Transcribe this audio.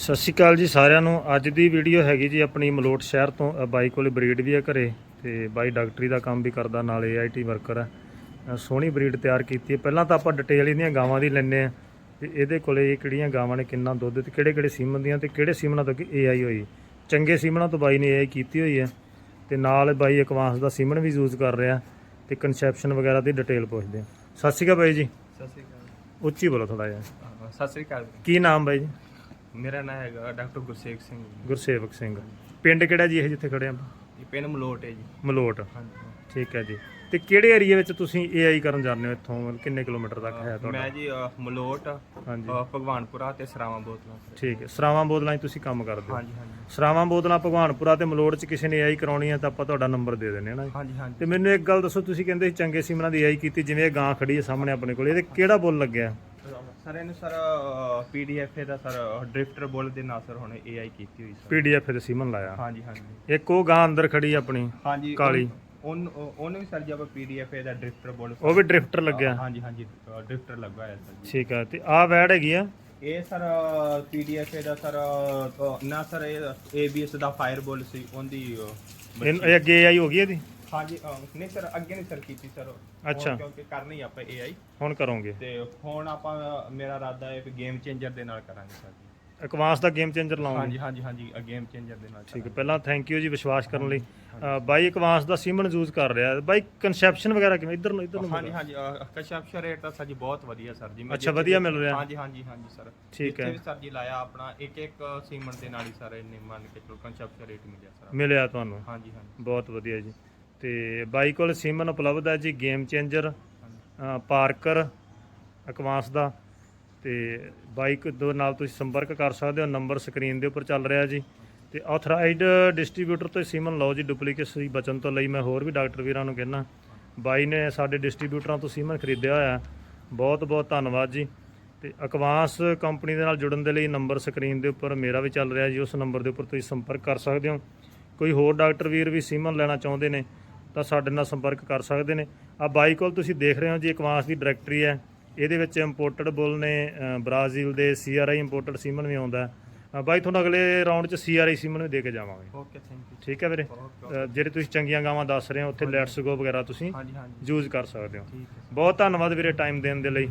ਸਤਿ ਸ਼੍ਰੀ ਅਕਾਲ ਜੀ ਸਾਰਿਆਂ ਨੂੰ। ਅੱਜ ਦੀ ਵੀਡੀਓ ਹੈਗੀ ਜੀ ਆਪਣੀ ਮਲੋਟ ਸ਼ਹਿਰ ਤੋਂ ਬਾਈ ਕੋਲੇ ਬਰੀਡ ਵੀ ਹੈ ਘਰੇ ਤੇ ਬਾਈ ਡਾਕਟਰੀ ਦਾ ਕੰਮ ਵੀ ਕਰਦਾ ਨਾਲ ਏਆਈਟੀ ਵਰਕਰ ਹੈ ਸੋਹਣੀ ਬਰੀਡ ਤਿਆਰ ਕੀਤੀ ਹੈ। ਪਹਿਲਾਂ ਤਾਂ ਆਪਾਂ ਡਿਟੇਲ ਇਹਦੀਆਂ ਗਾਵਾਂ ਦੀ ਲੈਣੇ ਆ ਤੇ ਇਹਦੇ ਕੋਲੇ ਇਹ ਕਿਹੜੀਆਂ ਗਾਵਾਂ ਨੇ ਕਿੰਨਾ ਦੁੱਧ ਤੇ ਕਿਹੜੇ ਕਿਹੜੇ ਸੀਮਨ ਦੀਆਂ ਤੇ ਕਿਹੜੇ ਸੀਮਨਾਂ ਤੋਂ ਏਆਈ ਹੋਈ। ਚੰਗੇ ਸੀਮਨਾਂ ਤੋਂ ਬਾਈ ਨੇ ਏਆਈ ਕੀਤੀ ਹੋਈ ਹੈ ਤੇ ਨਾਲ ਬਾਈ ਐਕਵਾਂਸ ਦਾ ਸੀਮਨ ਵੀ ਯੂਜ਼ ਕਰ ਰਿਹਾ ਤੇ ਕਨਸੈਪਸ਼ਨ ਵਗੈਰਾ ਦੀ ਡਿਟੇਲ ਪੁੱਛਦੇ ਆ ਸਤਿ ਸ਼੍ਰੀ ਅਕਾਲ ਬਾਈ ਜੀ। ਸਤਿ ਸ਼੍ਰੀ ਅਕਾਲ। ਉੱਚੀ ਬੋਲੋ ਥੋੜਾ ਜਿਹਾ। ਸਤਿ ਸ਼੍ਰੀ ਅਕਾਲ। ਕੀ ਨਾਮ ਬਾਈ ਜੀ? ਮੇਰਾ ਨਾਮ ਹੈਗਾ ਡਾਕਟਰ ਗੁਰਸੇਵਕ ਸਿੰਘ ਜੀ। ਗੁਰਸੇਵਕ ਸਿੰਘ। ਪਿੰਡ ਕਿਹੜਾ ਜੀ ਇਹ ਜਿੱਥੇ ਖੜੇ ਆਪਾਂ ਇਹ ਪਿੰਡ ਮਲੋਟ ਹੈ ਜੀ। ਮਲੋਟ। ਹਾਂਜੀ। ਠੀਕ ਹੈ ਜੀ। ਤੇ ਕਿਹੜੇ ਏਰੀਆ ਵਿੱਚ ਤੁਸੀਂ ਏਆਈ ਕਰਨ ਜਾਂਦੇ ਹੋ ਇੱਥੋਂ? ਮਤਲਬ ਕਿੰਨੇ ਕਿਲੋਮੀਟਰ ਤੱਕ ਹੈ ਤੁਹਾਡਾ? ਮੈਂ ਜੀ ਅਹ, ਮਲੋਟ ਹਾਂਜੀ। ਅਹ, ਭਗਵਾਨਪੁਰਾ ਤੇ ਸਰਾਵਾਂ ਬੋਤਲਾਂ ਠੀਕ ਹੈ। ਸਰਾਵਾਂ ਬੋਤਲਾਂ 'ਚ ਤੁਸੀਂ ਕੰਮ ਕਰਦੇ ਹੋ? ਹਾਂਜੀ ਹਾਂਜੀ। ਸਰਾਵਾਂ ਬੋਤਲਾਂ ਭਗਵਾਨਪੁਰਾ ਤੇ ਮਲੋਟ 'ਚ ਕਿਸੇ ਨੇ ਏਆਈ ਕਰਾਉਣੀ ਹੈ ਤਾਂ ਆਪਾਂ ਤੁਹਾਡਾ ਨੰਬਰ ਦੇ ਦਿੰਦੇ ਹਾਂ ਨਾ ਜੀ। ਹਾਂਜੀ ਹਾਂਜੀ। ਤੇ ਮੈਨੂੰ ਇੱਕ ਗੱਲ ਦੱਸੋ ਤੁਸੀਂ ਕਹਿੰਦੇ ਸੀ ਚੰਗੇ ਦੀ ਏਆਈ ਕੀਤੀ ਜਿਵੇਂ ਇਹ ਗਾਂ ਖੜੀ ਹੈ ਸਾਹਮਣੇ ਆਪਣੇ ਕੋਲ। ਇਹਦੇ ਕਿਹੜਾ ਬੁੱਲ ਲੱਗਿਆ? ਸਰ ਇਹਨੂੰ ਸਰ ਪੀਡੀਐਫ ਦਾ ਸਰ ਡ੍ਰਿਫਟਰ ਬੋਲ ਦੇ ਨਾਲ ਸਰ ਹੁਣ ਏਆਈ ਕੀਤੀ ਹੋਈ ਸਰ। ਪੀਡੀਐਫ ਦੇ ਸੀਮਨ ਲਾਇਆ। ਹਾਂਜੀ ਹਾਂਜੀ। ਇੱਕ ਉਹ ਗਾਂ ਅੰਦਰ ਖੜੀ ਆਪਣੀ ਹਾਂਜੀ ਕਾਲੀ। ਉਹਨ ਉਹਨੂੰ ਵੀ ਸਰ ਜੇ ਆਪਾਂ ਪੀਡੀਐਫ ਦਾ ਡ੍ਰਿਫਟਰ ਬੋਲ ਉਹ ਵੀ ਡ੍ਰਿਫਟਰ ਲੱਗਿਆ। ਹਾਂਜੀ ਹਾਂਜੀ ਡ੍ਰਿਫਟਰ ਲੱਗਾ ਹੈ ਸਰ ਜੀ। ਠੀਕ ਹੈ ਤੇ ਆਹ ਵੈੜ ਹੈਗੀ ਆ। ਇਹ ਸਰ ਪੀਡੀਐਫ ਦਾ ਸਰ ਨਾ ਸਰ ਇਹ ਏਬੀਐਸ ਦਾ ਫਾਇਰਬੋਲ ਸੀ ਉਹਦੀ ਇਹ ਇਹ ਅੱਗੇ ਏਆਈ ਹੋ ਗਈ ਇਹਦੀ? ਹਾਂਜੀ ਅਹ, ਨਹੀਂ ਸਰ ਅੱਗੇ ਨਹੀਂ ਸਰ ਕੀਤੀ ਸਰ ਹੁਣ ਅੱਛਾ। ਕਿਉਂਕਿ ਕਰਨੀ ਆਪਾਂ ਏਆਈ ਹੁਣ ਕਰੋਗੇ। ਤੇ ਹੁਣ ਆਪਾਂ ਮੇਰਾ ਇਰਾਦਾ ਹੈ ਕਿ ਗੇਮ ਚੇਂਜਰ ਦੇ ਨਾਲ ਕਰਾਂਗੇ ਸਰ ਜੀ। ਐਕਵਾਂਸ ਦਾ ਗੇਮ ਚੇਂਜਰ ਲਾਉਂਗੇ ਹਾਂਜੀ ਹਾਂਜੀ ਹਾਂਜੀ ਗੇਮ ਚੇਂਜਰ ਦੇ ਨਾਲ ਠੀਕ ਹੈ ਪਹਿਲਾਂ ਥੈਂਕ ਯੂ ਜੀ ਵਿਸ਼ਵਾਸ ਕਰਨ ਲਈ। ਅ, ਬਾਈ ਐਕਵਾਂਸ ਦਾ ਸੀਮਨ ਯੂਜ਼ ਕਰ ਰਿਹਾ। ਹੈ। ਬਾਈ ਕਨਸੈਪਸ਼ਨ ਵਗੈਰਾ ਕਿਵੇਂ? ਇਧਰ ਨੂੰ ਇਧਰ ਨੂੰ ਹਾਂਜੀ ਹਾਂਜੀ ਕਸ਼ਾਪਸ਼ਾ ਰੇਟ ਤਾਂ ਸਰ ਜੀ ਬਹੁਤ ਵਧੀਆ ਸਰ ਜੀ। ਮੈਂ ਅੱਛਾ, ਜਿੱਥੇ ਵਧੀਆ ਵੀ- ਮਿਲ ਰਿਹਾ? ਹਾਂਜੀ ਹਾਂਜੀ ਹਾਂਜੀ ਸਰ ਠੀਕ ਜਿੱਥੇ ਹੈ। ਵੀ ਸਰ ਜੀ ਲਾਇਆ ਆਪਣਾ ਇੱਕ ਇੱਕ ਸੀਮਨ ਦੇ ਨਾਲ ਹੀ ਸਰ ਇਹਨੇ ਮੰਨ ਕੇ ਚਲੋ ਕਸ਼ਾਪਸ਼ਾ ਰੇਟ ਮਿਲਿਆ ਸਰ ਮਿਲਿਆ ਤੁਹਾਨੂੰ। ਹਾਂਜੀ ਹਾਂਜੀ। ਬਹੁਤ ਵਧੀਆ ਜੀ। ਤੇ ਬਾਈ ਕੋਲ ਸੀਮਨ ਉਪਲਬਧ ਹੈ ਜੀ ਗੇਮ ਚੇਂਜਰ ਪਾਰਕਰ ਐਕਵਾਂਸ ਦਾ। ਤੇ ਬਾਈਕ ਦੋ ਨਾਲ ਤੁਸੀਂ ਸੰਪਰਕ ਕਰ ਸਕਦੇ ਹੋ, ਨੰਬਰ ਸਕਰੀਨ ਦੇ ਉੱਪਰ ਚੱਲ ਰਿਹਾ ਜੀ। ਤੇ ਆਥੋਰਾਈਜ਼ਡ ਡਿਸਟ੍ਰੀਬਿਊਟਰ ਤੋਂ ਸੀਮਨ ਲਓ ਜੀ ਡੁਪਲੀਕੇਸੀ ਬਚਣ ਤੋਂ ਲਈ ਮੈਂ ਹੋਰ ਵੀ ਡਾਕਟਰ ਵੀਰਾਂ ਨੂੰ ਕਹਿਣਾ ਬਾਈ ਨੇ ਸਾਡੇ ਡਿਸਟ੍ਰੀਬਿਊਟਰਾਂ ਤੋਂ ਸੀਮਨ ਖਰੀਦਿਆ ਹੋਇਆ। ਬਹੁਤ ਬਹੁਤ ਧੰਨਵਾਦ ਜੀ। ਤੇ ਅਕਵਾਂਸ ਕੰਪਨੀ ਦੇ ਨਾਲ ਜੁੜਨ ਦੇ ਲਈ ਨੰਬਰ ਸਕਰੀਨ ਦੇ ਉੱਪਰ ਮੇਰਾ ਵੀ ਚੱਲ ਰਿਹਾ ਜੀ, ਉਸ ਨੰਬਰ ਦੇ ਉੱਪਰ ਤੁਸੀਂ ਸੰਪਰਕ ਕਰ ਸਕਦੇ ਹੋ। ਕੋਈ ਹੋਰ ਡਾਕਟਰ ਵੀਰ ਵੀ ਸੀਮਨ ਲੈਣਾ ਚਾਹੁੰਦੇ ਨੇ ਤਾਂ ਸਾਡੇ ਨਾਲ ਸੰਪਰਕ ਕਰ ਸਕਦੇ ਨੇ। ਆ ਬਾਈ ਕੋਲ ਤੁਸੀਂ ਦੇਖ ਰਹੇ ਹੋ ਜੀ ਅਕਵਾਂਸ ਦੀ ਡਾਇਰੈਕਟਰੀ ਹੈ। ਇਹਦੇ ਵਿੱਚ ਇੰਪੋਰਟਡ ਬੁੱਲ ਨੇ ਬ੍ਰਾਜ਼ੀਲ ਦੇ ਸੀਆਰਆਈ ਇੰਪੋਰਟਡ ਸੀਮਨ ਵੀ ਆਉਂਦਾ ਬਾਈ ਤੁਹਾਨੂੰ ਅਗਲੇ ਰਾਊਂਡ 'ਚ ਸੀਆਰਆਈ ਸੀਮਨ ਵੀ ਦੇ ਕੇ ਜਾਵਾਂਗੇ। ਓਕੇ ਥੈਂਕ ਯੂ ਠੀਕ ਹੈ ਵੀਰੇ? ਜਿਹੜੇ ਤੁਸੀਂ ਚੰਗੀਆਂ ਗਾਵਾਂ ਦੱਸ ਰਹੇ ਹੋ ਉੱਥੇ ਲੈਟਸ ਗੋ ਵਗੈਰਾ ਤੁਸੀਂ ਹਾਂਜੀ ਹਾਂਜੀ। ਯੂਜ਼ ਕਰ ਸਕਦੇ ਹੈ। ਬਹੁਤ ਧੰਨਵਾਦ ਵੀਰੇ ਟਾਈਮ ਦੇਣ ਦੇ ਲਈ।